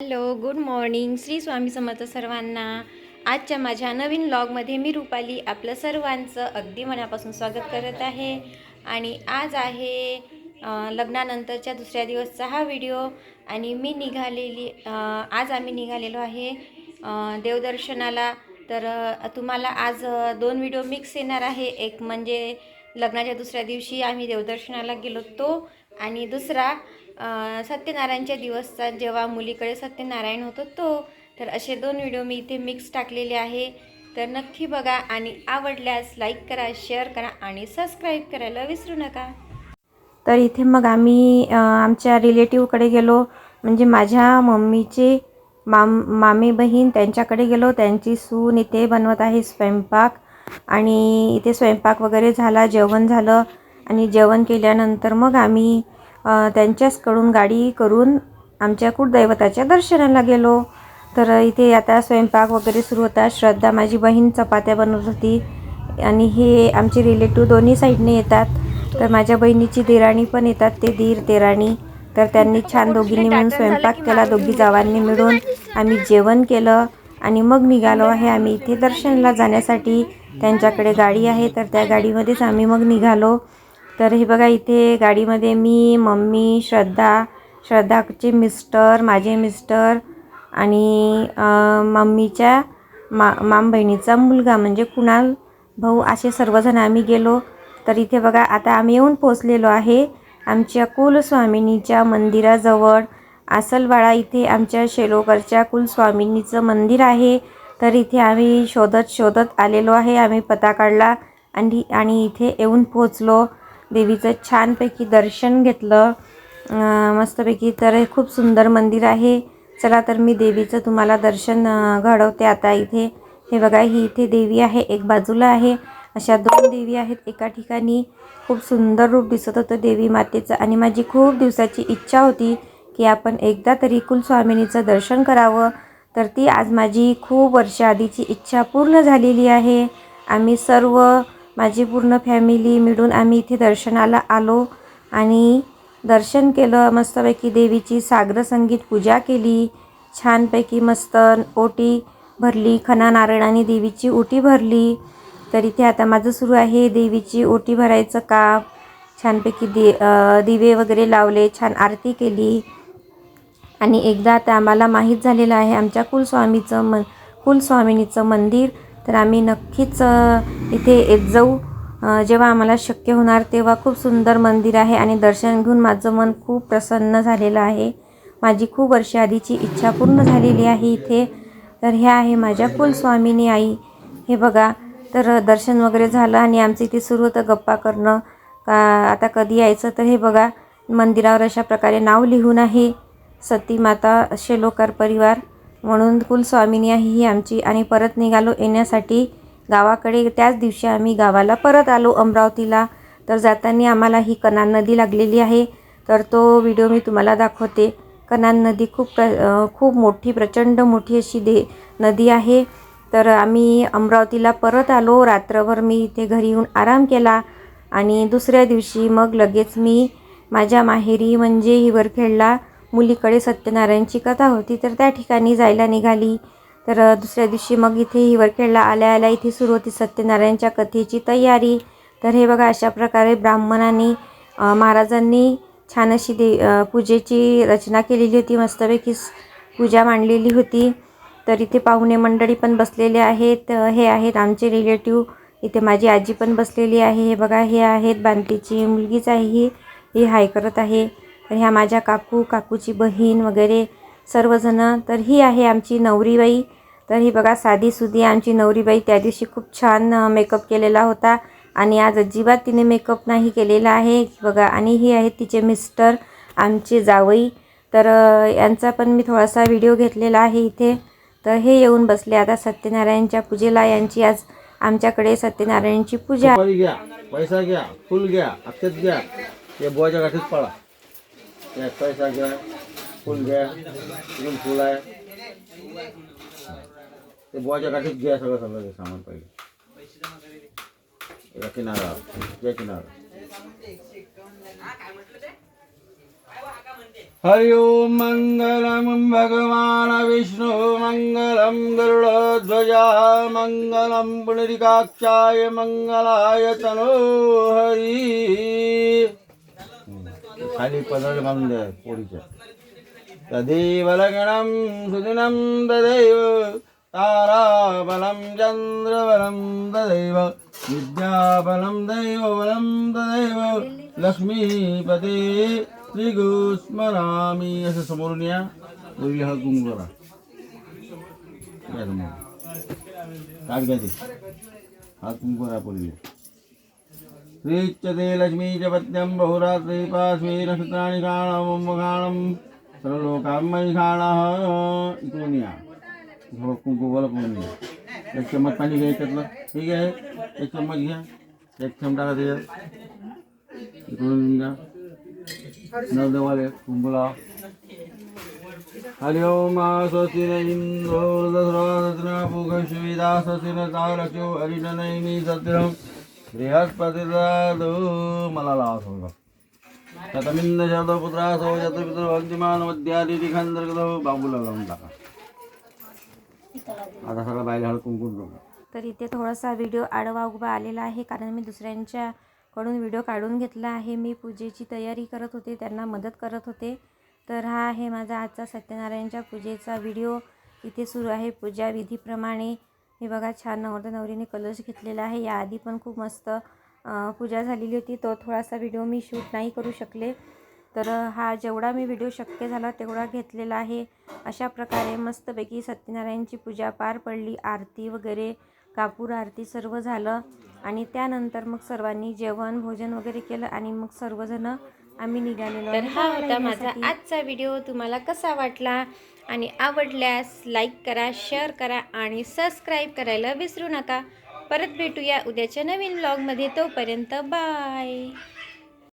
Hello good morning Shri Swami Samarth सर्वांना. आजच्या माझ्या नवीन व्लॉगमध्ये मी रुपाली आपलं सर्वांचं अगदी मनापासून स्वागत करत आहे. आणि आज आहे लग्नानंतरच्या दुसऱ्या दिवसचा हा व्हिडिओ आणि मी निघालेली आज आम्ही निघालेलो आहे देवदर्शनाला. तर तुम्हाला आज दोन व्हिडिओ मिक्स येणार आहे. एक म्हणजे लग्नाच्या दुसऱ्या दिवशी आम्ही देवदर्शनाला गेलो तो आणि दुसरा सत्यनारायणच्या दिवसचा जेव्हा मुलीकडे सत्यनारायण होतो तो तर असे दोन व्हिडिओ मी इथे मिक्स टाकलेले आहे. तर नक्की बघा आणि आवडल्यास लाईक करा शेअर करा आणि सबस्क्राईब करायला विसरू नका. तर इथे मग आम्ही आमच्या रिलेटिव्हकडे गेलो. म्हणजे माझ्या मम्मीचे माम मामी बहीण त्यांच्याकडे गेलो. त्यांची सून इथे बनवत आहे स्वयंपाक. आणि इथे स्वयंपाक वगैरे झाला जेवण झालं. आणि जेवण केल्यानंतर मग आम्ही त्यांच्याचकडून गाडी करून आमच्या कुलदैवताच्या दर्शनाला गेलो. तर इथे आता स्वयंपाक वगैरे सुरू होता. श्रद्धा माझी बहीण चपात्या बनवत होती आणि हे आमचे रिलेटिव्ह दोन्ही साईडने येतात. तर माझ्या बहिणीची देराणी पण येतात ते दीर देराणी तर त्यांनी छान दोघींनी मिळून स्वयंपाक केला दोघी जावांनी मिळून आम्ही जेवण केलं आणि मग निघालो आहे आम्ही इथे दर्शनला जाण्यासाठी. त्यांच्याकडे गाडी आहे तर त्या गाडीमध्येच आम्ही मग निघालो. तर हे बघा इथे गाडीमध्ये मी मम्मी श्रद्धा श्रद्धाचे मिस्टर माझे मिस्टर आणि मम्मीच्या मा माम बहिणीचा मुलगा. म्हणजे कुणाल भाऊ असे सर्वजण आम्ही गेलो. तर इथे बघा आता आम्ही येऊन पोचलेलो आहे आमच्या कुलस्वामिनीच्या मंदिराजवळ. आसलवाडा इथे आमच्या शेलोकरच्या कुलस्वामिनीचं मंदिर आहे. तर इथे आम्ही शोधत शोधत आलेलो आहे. आम्ही पता काढला आणि आणि इथे येऊन पोचलो देवीचं छानपैकी दर्शन घेतलं. मस्तपैकी. तर खूप सुंदर मंदिर आहे. चला तर मी देवीचं तुम्हाला दर्शन घडवते आता इथे. हे बघा ही इथे देवी आहे. एक बाजूला आहे. अशा दोन देवी आहेत एका ठिकाणी. खूप सुंदर रूप दिसत होतं देवी मातेचं. आणि माझी खूप दिवसाची इच्छा होती की आपण एकदा तरी कुलस्वामिनीचं दर्शन करावं. तर ती आज माझी खूप वर्ष आधीची इच्छा पूर्ण झालेली आहे. आम्ही सर्व माझी पूर्ण फॅमिली मिळून आम्ही इथे दर्शनाला आलो आणि दर्शन केलं मस्तपैकी देवीची सागर संगीत पूजा केली छानपैकी मस्त ओटी भरली खना नारळाने देवीची ओटी भरली. तर इथे आता माझं सुरू आहे देवीची ओटी भरायचं काम. छानपैकी दे दिवे वगैरे लावले छान आरती केली. आणि एकदा आता आम्हाला माहीत झालेलं आहे आमच्या कुलस्वामीचं मन कुलस्वामिनीचं मंदिर तर आम्ही नक्कीच इथे येत जाऊ. जेव्हा आम्हाला शक्य होणार तेव्हा खूप सुंदर मंदिर आहे आणि दर्शन घेऊन माझं मन खूप प्रसन्न झालेलं आहे. माझी खूप वर्ष आधीची इच्छा पूर्ण झालेली आहे इथे. तर ह्या आहे माझ्या कुलस्वामिनी आई. हे बघा तर दर्शन वगैरे झालं आणि आमचं इथे सुरू होतं गप्पा करणं. का आता कधी यायचं तर हे बघा मंदिरावर अशा प्रकारे नाव लिहून आहे. सती माता शेलोकर परिवार. म्हणून कुलस्वामिनी आहे ही आमची. आणि परत निघालो येण्यासाठी गावाकडे. त्याच दिवशी आम्ही गावाला परत आलो अमरावतीला. तर जाताना आम्हाला ही कनान नदी लागलेली आहे. तर तो व्हिडिओ मी तुम्हाला दाखवते. कनान नदी खूप प्र खूप मोठी प्रचंड मोठी अशी दे नदी आहे. तर आम्ही अमरावतीला परत आलो. रात्रभर मी इथे घरी येऊन आराम केला. आणि दुसऱ्या दिवशी मग लगेच मी माझ्या माहेरी म्हणजे हिवरखेडला मुलीकडे सत्यनारायणची कथा होती तर त्या ठिकाणी जायला निघाली. तर दुसऱ्या दिवशी मग इथे हिवरखेडला आल्या आल्या इथे सुरू होती सत्यनारायणच्या कथेची तयारी. तर हे बघा अशा प्रकारे ब्राह्मणांनी महाराजांनी छान अशी दे पूजेची रचना केलेली होती मस्तपैकी पूजा मांडलेली होती. तर इथे पाहुणे मंडळी पण बसलेले आहेत. हे आहेत आमचे रिलेटिव्ह. इथे माझी आजी पण बसलेली आहे. हे बघा हे आहेत बांतीची मुलगीच आहे ही. ही हाय करत आहे. तर ह्या माझ्या काकू काकूची बहीण वगैरे सर्वजणं तर ही आहे आमची नवरीबाई. तर ही बघा साधीसुधी आमची नवरीबाई त्या दिवशी खूप छान मेकअप केलेला होता आणि आज अजिबात तिने मेकअप नाही केलेला आहे. बघा आणि ही आहेत तिचे मिस्टर आमचे जावई. तर यांचा पण मी थोडासा व्हिडिओ घेतलेला आहे इथे. तर हे येऊन बसले आता सत्यनारायणच्या पूजेला. यांची आज आमच्याकडे सत्यनारायणची पूजा. घ्या पैसा घ्या फुल घ्या अक्षत घ्या. या बुवाच्या गाठीत पळा. पैसा घ्या फुल घ्या इकडून फुल आहे. ते बुवाच्या गाठीत घ्या सगळं सगळं सामान पाहिजे एका किनारा त्या किनारा. हरि ओम मंगलम भगवान विष्णु मंगलम गरुड़ध्वजा मंगलम पुनरिकाक्षाय मंगलाय तनो हरी। खाली पदर बांधून द्या पोळीच्या तदेव लग्नं सुदिनं तदैव ताराबलं चन्द्रबलं तदैव विद्याबलं दैवबलं तदैव लक्ष्मीपते श्रीगुस्मरामी असं समोरून या दोघी हात गुंग करा या समोर काढ घ्या ते हात गुंग करा पूर्वी श्रीच्यते लक्ष्मी च पत्यं बहुरात्रि पार्श्वे नक्षत्राणि खाणं खाणं सर्वलोकांमयी खाणं इकडून या थोडं पण एक चम्मच पाणी घ्या त्यातलं ठीक आहे एक चम्मच घ्या एक चमटा त्याच्यात इकडून घ्या नवदेवाले कुंभला हरि ओम स्वस्ति न इंद्रो वृद्धस्रवदत्न पुगश्विदा स्वस्ति न तारक्षो हरिणनैमी सत्यम बृहस्पतिर्दो मला लावा थोडं शतमिंद शतपुत्रासो शतपितृ भक्तिमान मध्यादिती खंदर्गदो बाबूला लावून टाका. आता सगळं बाहेर हळद कुंकून टाका तर इथे थोडासा व्हिडिओ आडवा उभा आलेला आहे कारण मी दुसऱ्यांच्याकडून व्हिडिओ काढून घेतला आहे. मी पूजेची तयारी करत होते त्यांना मदत करत होते. तर हा आहे माझा आजचा सत्यनारायणच्या पूजेचा व्हिडिओ. इथे सुरू आहे पूजा विधीप्रमाणे. हे बघा छान नवरदेव नवरीने कलश घेतलेला आहे. याआधी पण खूप मस्त पूजा झालेली होती. तो थोडासा व्हिडिओ मी शूट नाही करू शकले. तर हा जेवढा मी व्हिडिओ शक्य झाला तेवढा घेतलेला आहे. अशा प्रकारे मस्तपैकी सत्यनारायणची पूजा पार पडली. आरती वगैरे कापूर आरती सर्व झालं. आणि त्यानंतर मग सर्वांनी जेवण भोजन वगैरे केलं आणि मग सर्वजण आम्ही निघालेलो. तर हा होता माझा. आजचा व्हिडिओ तुम्हाला कसा वाटला? आणि आवडल्यास लाईक करा शेअर करा आणि सबस्क्राईब करायला विसरू नका. परत भेटूया उद्याच्या नवीन ब्लॉगमध्ये तोपर्यंत बाय